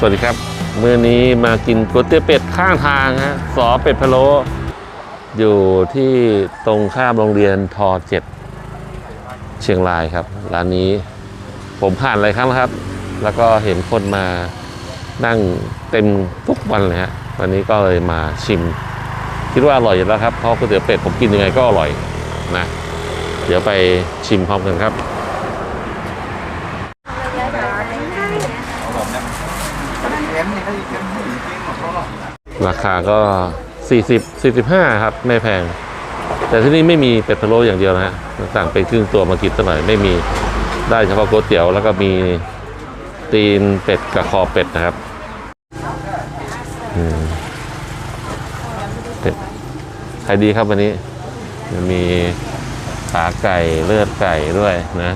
สวัสดีครับมื้อนี้มากินก๋วยเตี๋ยวเป็ดข้างทางฮะสอเป็ดพะโล้อยู่ที่ตรงข้ามโรงเรียนทอเจ็ดเชียงรายครับ ร้านนี้ผมผ่านหลายครั้งแล้วครับ แล้วก็เห็นคนมานั่งเต็มทุกวันเลยฮะวันนี้ก็เลยมาชิม คิดว่าอร่อยอยู่แล้วครับเพราะก๋วยเตี๋ยวเป็ดผมกินยังไงก็อร่อยนะเดี๋ยวไปชิมพร้อมกันครับ ราคาก็ 40 45 ครับ ไม่แพง แต่ที่นี่ไม่มีเป็ดพะโล้อย่างเดียวนะฮะสั่งไปครึ่งตัวมากินสักหน่อยไม่มีได้เฉพาะก๋วยเตี๋ยวแล้วก็มีตีนเป็ดกับคอเป็ดนะครับเป็ดใครดีครับวันนี้จะมีขาไก่เลือดไก่ด้วยนะ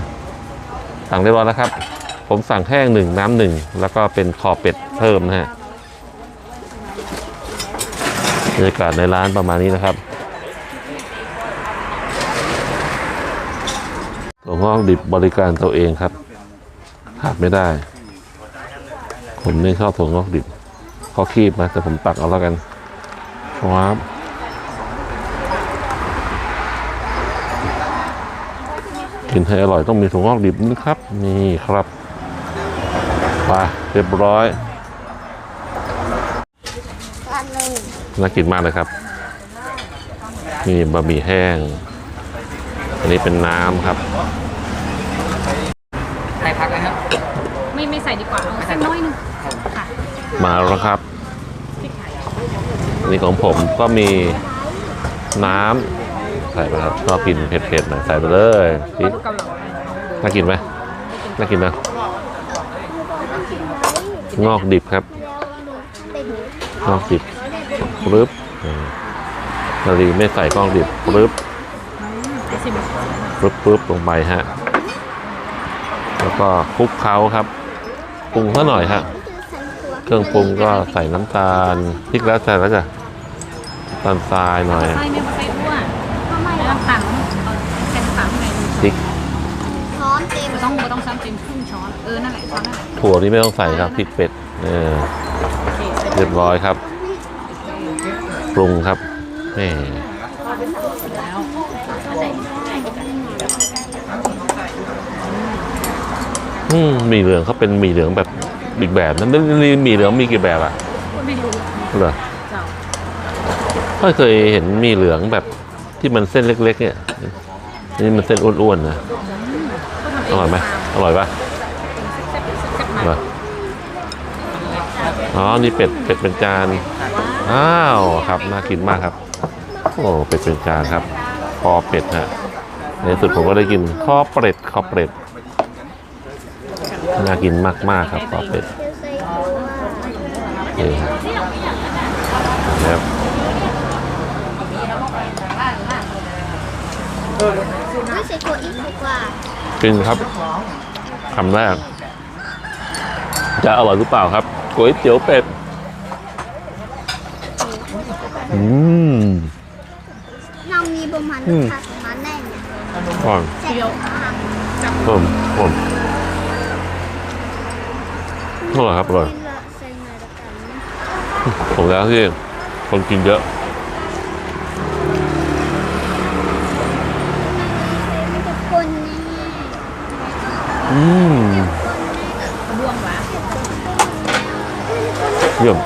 สั่งเรียบร้อยแล้วครับ ผมสั่งแห้งหนึ่งน้ำหนึ่งแล้วก็เป็นคอเป็ดเพิ่มนะฮะ บรรยากาศในร้านประมาณนี้นะครับตัวงอกดิบบริการตัวเองครับขาดไม่ได้ ผมไม่ชอบถั่วงอกดิบเขาคีบมาแต่ผมตักเอาแล้วกันครับกินให้อร่อยต้องมีถั่วงอกดิบนะครับ นี่ครับไปเรียบร้อย อันห นึ่งน่ากินมากเลยครับมีบะหมี่แห้ง อันนี้เป็นน้ำครับใส่พักเลยครับ ไม่ไม่ใส่ดีกว่าเอาสักน้อยหนึงค่ะมาแล้วครับนี่ของผมก็มีน้ำใส่ไปครับชอบกินเผ็ดๆหน่อยใส่ไปเลยพริกลูกเกาเหลาน่ากินไหมน่ากินนะงอกดิบครับเป็นงอกดิบ ปึ๊บอืมนาลีไม่ใส่งอกดิบปึ๊บชิมปึ๊บปึ๊บลงไปฮะ แล้วก็คลุกเคล้าครับ ปรุงซะหน่อยฮะ เครื่องปรุงก็ใส่น้ำตาลพริกแล้วใส่แล้วจ้ะน้ำตาลทรายหน่อยไส้ไม่ใส่อ้วนทำไมน้ำตาลเอาแค่น้ำตาลไงพริกช้อนเต็มไม่ต้องไม่ต้องซ้ำเต็มครึ่งช้อน เออ นั่นแหละช้อนนั่นแหละถั่วนี่ไม่ต้องใส่ครับพริกเป็ด เออโอเคเสร็จเรียบร้อยครับ ปรุงครับแหม่แล้วอืมหมี่เหลืองเขาเป็นหมี่เหลืองแบบอีกแบบนั้นนี่หมี่เหลืองมีกี่แบบอะไม่รู้เหรอเจ้าไม่เคยเห็นหมี่เหลืองแบบที่มันเส้นเล็ก ๆ เนี่ย นี่มันเส้นอ้วนๆนะก็ทำเอองร่อยไหมอร่อยปะแซ่บแซ่บเหรมาออ๋อ นี่เป็ดเป็ดเป็นจาน อ้าวครับน่ากินมากครับ โอ้เป็ดเป็นจานครับคอเป็ดฮะในที่สุดผมก็ได้กินคอเป็ดคอเป็ดน่ากินมากๆครับคอเป็ดเดี๋ยวใส่หัวโอเคครับไม่ใส่ถั่วอีกกว่ากินครับคำแรกจะอร่อยหรือเปล่าครับก๋วยเตี๋ยวเป็ด อืม เรามีประมาณอืมค่ะประมาณแน่เนี่ยก่อนใส่ถั่วมากผมผมอร่อยครับอร่อยเป็นละใส่หน่อยละกันผมแล้วที่คนกินเยอะไม่จะคนนี่อืมกระบวงหวานเยี่ยม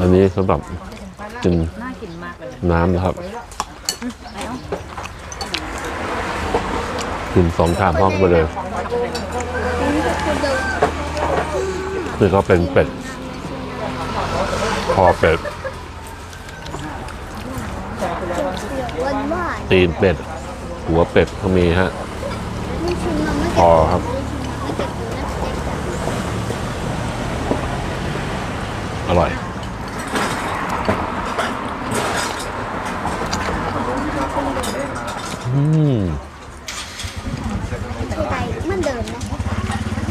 อันนี้สำหรับกินน่ากินมากเลยน้ำนะครับกินสองชามพร้อมกันไปเลยคนเดิมคือก็เป็นเป็ด คอเป็ดวันว่าตีนเป็ด หัวเป็ดก็มีฮะไม่ชิมมันไม่พอครับ ไม่จะกินนะเจ๊ อร่อย อืมใจมันเดิมนะ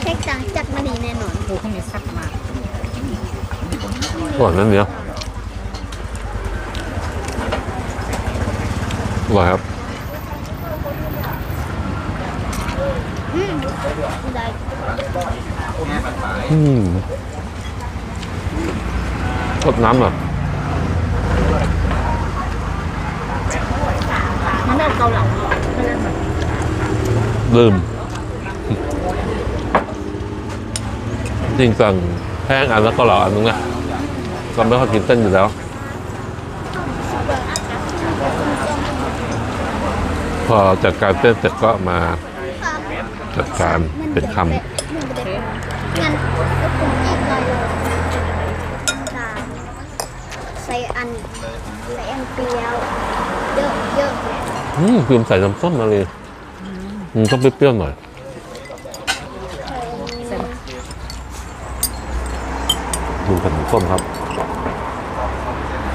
แค่ต่างจากมันดีแน่นอนโอ้พวกนี้แซ่บมากอร่อยนั่นเดียวอร่อยครับ อืมได้อืม ทดน้ำเหรอมันได้เกาเหลาลืมจริงสั่งแห้งอันแล้วก็เหลาอันนึงนะก็ไม่ค่อยกินเส้นอยู่แล้วพอจัดการเส้นเสร็จก็มาจัดการเป็นคำ งั้นก็คงอีกหน่อยสามใส่อันใส่อันเปรี้ยวเยอะเยอะอืมลืมใส่น้ำส้มมาเลยอืมต้องเปรี้ยวๆหน่อยดูขนมส้มครับ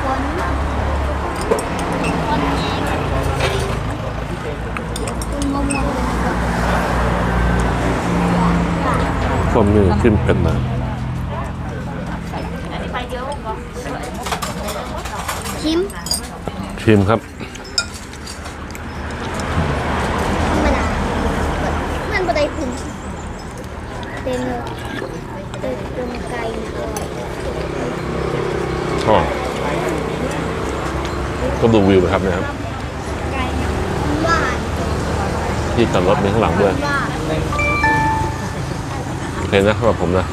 คนคนงงๆเลยส้มนี่ขึ้นเป็นมา ชิมชิมครับธรรมดามันบ่ได้ถึงเต็มเลยเต็มเต็มไก่นะอร่อยก็ก็ดูวิวไปครับเนะครับหวานที่จอดรถมีข้างหลังด้วยหวานโอเคนะสำหรับผมนะ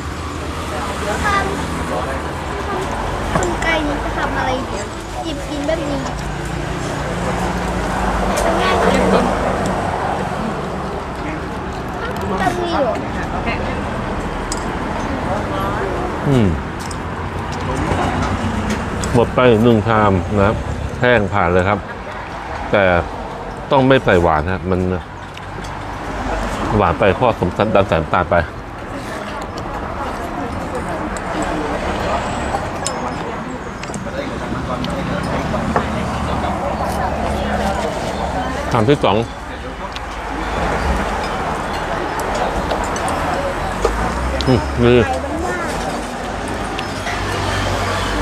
ทำทำไก่นี้จะทำอะไรเดี๋ยว หยิบกินแบบนี้ง่ายจังแบบนี้เหรออืมหมดไปหนึ่งชามนะครับแห้งผ่านเลยครับ แต่ต้องไม่ใส่หวานนะครับมัน หวานไปเพราะสมสันดันแสนตาไป คำที่สองอืมนี่ไก่บ้านว่า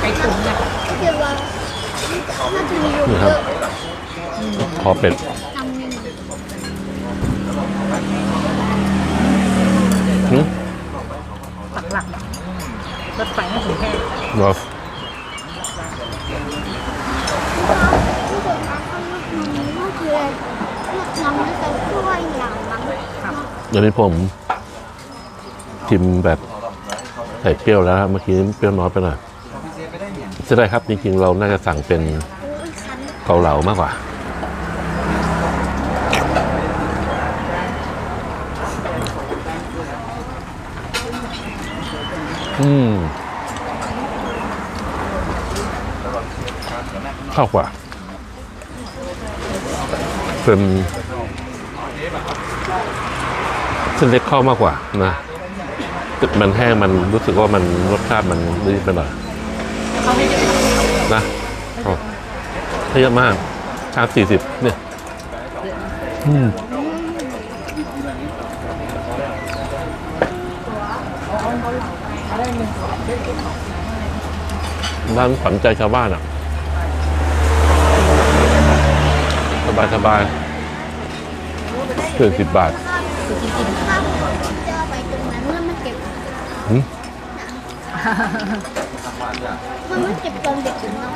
ไก่ตุ๋นเนี่ยเรียกว่าน่าจะมีอยู่นี่เยครับอะคอเป็ดทำหนึ่งหืมปักหลักรถไฟให้ถึงแค่ เหรอ ที่เดินมาข้างนอกมันก็คื อันจะช่วยอย่างมั้งเดี๋ยวนี้ผมชิมแบบใส่เปรี้ยวแล้วเมื่อกี้เปรี้ยวน้อยไปหน่อยจะได้ครับจริงๆเราน่าจะสั่งเป็นโอ้ยคันเกาเหลามากกว่าอืมเข้ากว่า เป็นเส้นเล็กเข้ามากกว่านะมันแห้งมันรู้สึกว่ามันรสชาติมันดีไปหน่อยนะถ้าเยอะมากชามสี่สิบเนี่ยอืมร้านขวัญใจชาวบ้านอะ ส บายสบายเกือบสิบบาทข้ามข้ามจะไปตรงนั้นเมื่อมันเก็บหืมมันไม่เก็บตอนเด็กถึงเนาะ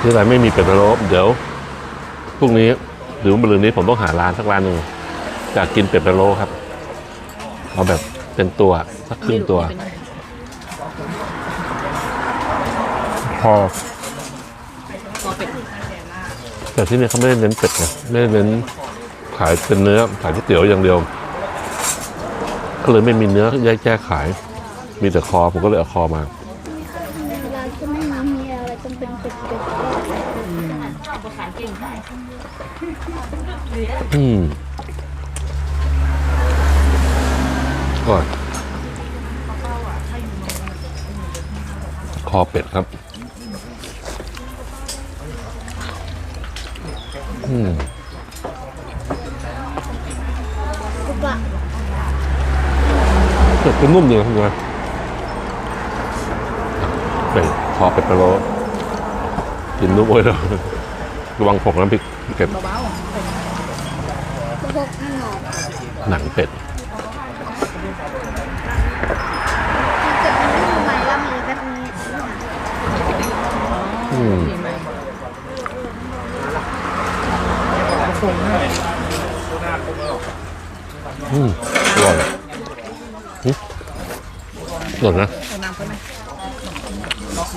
ที่ไหนไม่มีเป็ดพะโล้เดี๋ยวพรุ่งนี้หรือมะรืนนี้ผมต้องหาร้านสักร้านหนึ่งอยากกินเป็ดพะโล้ครับ เอาแบบเป็นตัวสักครึ่งตัว พอตัวเป็ดแต่ที่นี่เขาไม่ได้เน้นเป็ดไงไม่ได้เน้นขายเป็นเนื้อขายก๋วยเตี๋ยวอย่างเดียว ก็เลยไม่มีเนื้อแยกแยกขาย มีแต่คอผมก็เลยเอาคอมาเวลาจะไม่มีมีอะไรต้องเป็นเป็ดเป็ดภาษาเก่งใช่อืมก่อนคอเป็ดครับ อืมกระบะเป็ดก็นุ่มดีนะครับเนี่ยเป็ดคอเป็ดพะโล้กินนุ่มโอ้ยแล้วระวังผงน้ำพริกเก็บเบาๆพวกหนอกหนังเป็ดมันเกิดมันไม่ทำไมแล้วมีแบบนี้อืม อืมอร่อยหึอร่อยนะเอาน้ำไปไหม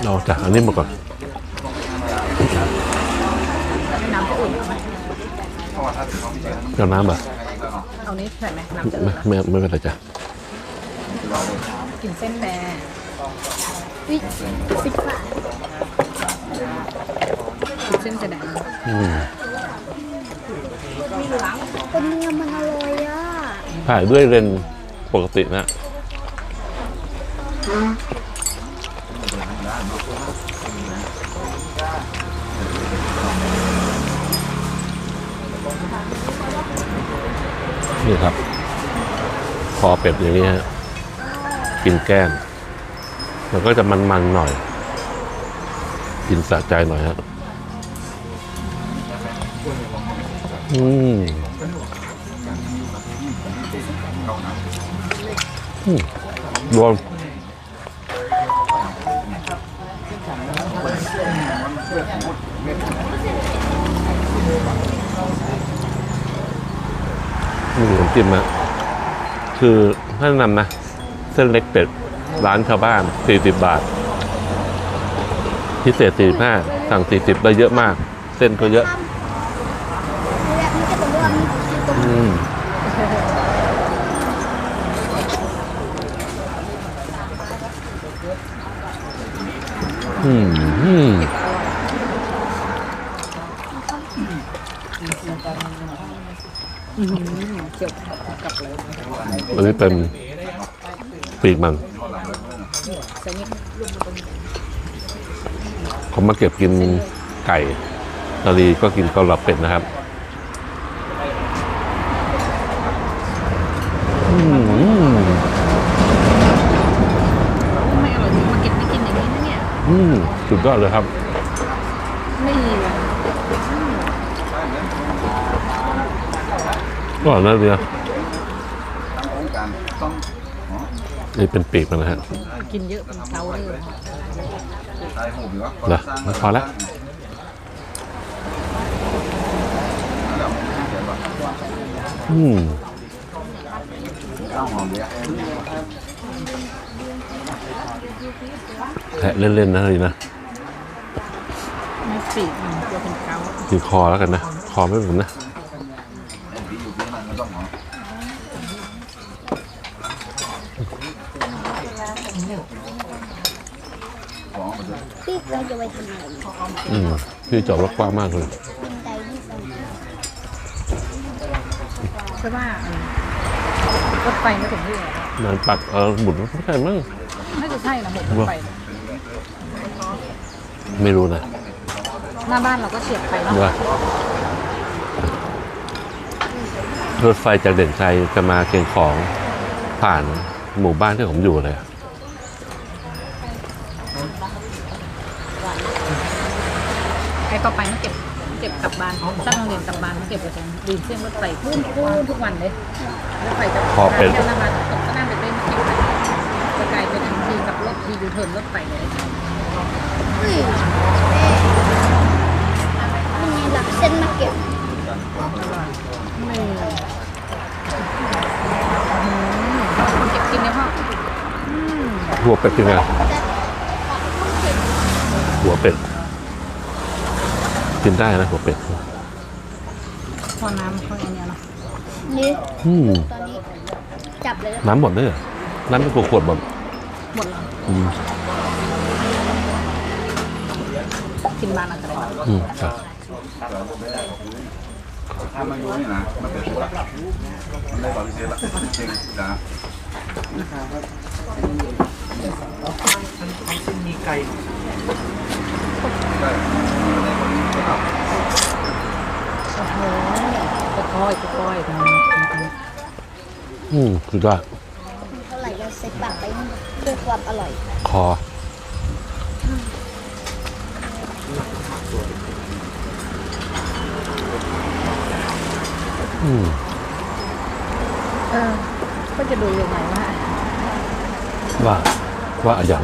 เราจากอันนี้มาก่อนน้ำก็อุ่นเอาไหมกับน้ำอะเอานี้ใส่ไหมน้ำจะไม่ไม่ไม่เป็นไรจ้ะกินเส้นแดงวิสิบบาทกินเส้นจะแดงอืม เป็นเนื้อมันอร่อยอะถ่ายด้วยเลนส์ปกตินะนี่ครับ คอเป็ดอย่างนี้ฮะกินแก้ม มันก็จะมันๆหน่อย กินสะใจหน่อยฮะ อืมรวมนี่น้ำจิ้มอะคือถ้าแนะนำนะ เส้นเล็กเป็ด ร้านชาวบ้าน 40 บาท พิเศษ 45 สั่ง 40 ได้เยอะมาก เส้นก็เยอะมันจะเป็นเรื่องมีตรง อืม อืมอันนี้เป็นปีกมันผมมาเก็บกินไก่ตาลีก็กินเกาหลับเป็ดนะครับ อืม ไม่อร่อยจริงมาเก็บไม่กินอย่างนี้นะเนี่ย อืม สุดยอดเลยครับ ไม่มีเลยก็น่าเรียนี่เป็นปีกมันนะฮะกินเยอะเป็นเกาเลยเหรอมันพอแล้วอืมแทะเล่นๆนะเลยนะ ไม่ปีกมันกลัวเป็นเกากินคอแล้วกันนะ คอไม่ผมนะๆพี่เราจะไปทำอะไรอืมพี่จอดรถกว้างมากเลยเป็นไดที่สองใช่ว่ารถไฟไม่ถึงที่เหรอนานปักเออหมุนไม่ใช่มั้งน่าจะใช่นะหมดรถไฟไม่รู้นะ หน้าบ้านเราก็เฉียดไปเนาะว่ารถไฟจากเด่นชัยจะมาเชียงของผ่านหมู่บ้านที่ผมอยู่เลยอะไอ้ต่อไปมาเก็บเก็บกลับบ้านตั้งโรงเรียนกลับบ้านมาเก็บไว้ตรงดีเส้นรถไฟพุ่นพุ่นทุกวันเลยรถไฟจะพอเป็นแค่หน้าบ้านตกก็นั่งไปเต้นมาเก็บไปจะกลายเป็นอันทีกับรถทียูเทิร์นรถไฟเลย เฮ้ยมันมีหลักเส้นมาเก็บไม่เก็บกินในห้องหัวเป็ดเป็นไงหัวเป็ด กินได้นะหัวเป็ดพอน้ำเขาอันเนี้ยเนาะนี่อืมตอนนี้ จับเลยนะน้ำหมดเลยเหรอน้ำเป็นขวดๆหมดหมดแล้วอืมกินบ้านอะไรก็ได้อืมครับ ถ้ามาอยู่นี่นะมันเป็นตัวมันได้บริเวณละจริงนะโอ้โหตะกอยตะกอยอืมสุดยอดเท่าไหร่ก็ใส่ปากไปเพื่อความอร่อย คอ อืมเออ ก็จะดูยังไงว่าว่าว่าอะหยัง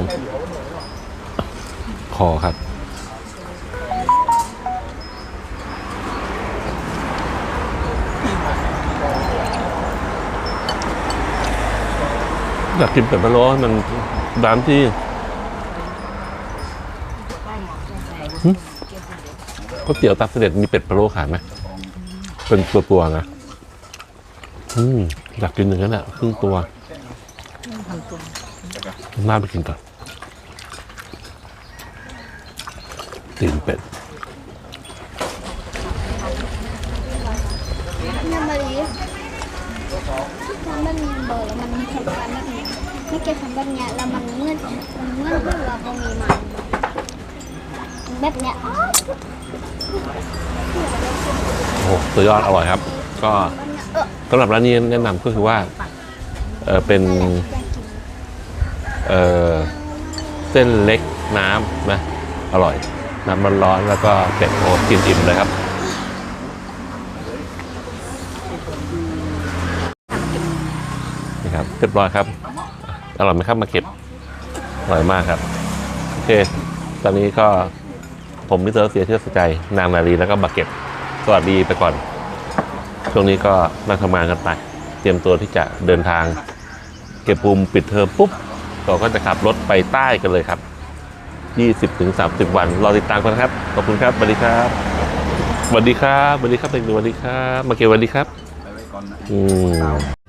คอครับอยากกินเป็ดพะโล้ให้มันร้านที่หึก๋วยเตี๋ยวตับเสด็จมีเป็ดพะโล้ขายไหม เป็นตัวตัวๆนะ อืมอยากกินอย่างนั้นแหละครึ่งตัวน่าไปกินก่อนตีนเป็ดน้ำมะลิน้ำมันมีเบอร์แล้วมันมีแข็งกันแบบนี้ไม่เก็บทำแบบเนี้ยแล้วมันเงื่อนมันเงื่อนเพื่อเราพอมีมัน แบบเนี้ยโอ้โหสุดยอดอร่อยครับ ก็สำหรับร้านนี้แนะนำก็คือว่าเออเป็นเออเส้นเล็กน้ำนะอร่อย น้ำมันร้อนแล้วก็เป็ดโอ้กินอิ่มเลยครับนี่ครับเรียบร้อยครับ อร่อยไหมครับมาเก็บอร่อยมากครับ โอเค ตอนนี้ก็ ผมมิสเตอร์เสียเชื่อสใจ นางนาลีแล้วก็บักเก็บสวัสดีไปก่อน ช่วงนี้ก็มาทำงานกันไป เตรียมตัวที่จะเดินทาง เก็บภูมิปิดเทอมปุ๊บเราก็จะขับรถไปใต้กันเลยครับ 20ถึง30 วัน รอติดตามกันนะครับ ขอบคุณครับสวัสดีครับสวัสดีครับสวัสดีครับเด็กๆสวัสดีครับ มาเก็บสวัสดีครับไปไว้ก่อนนะอืม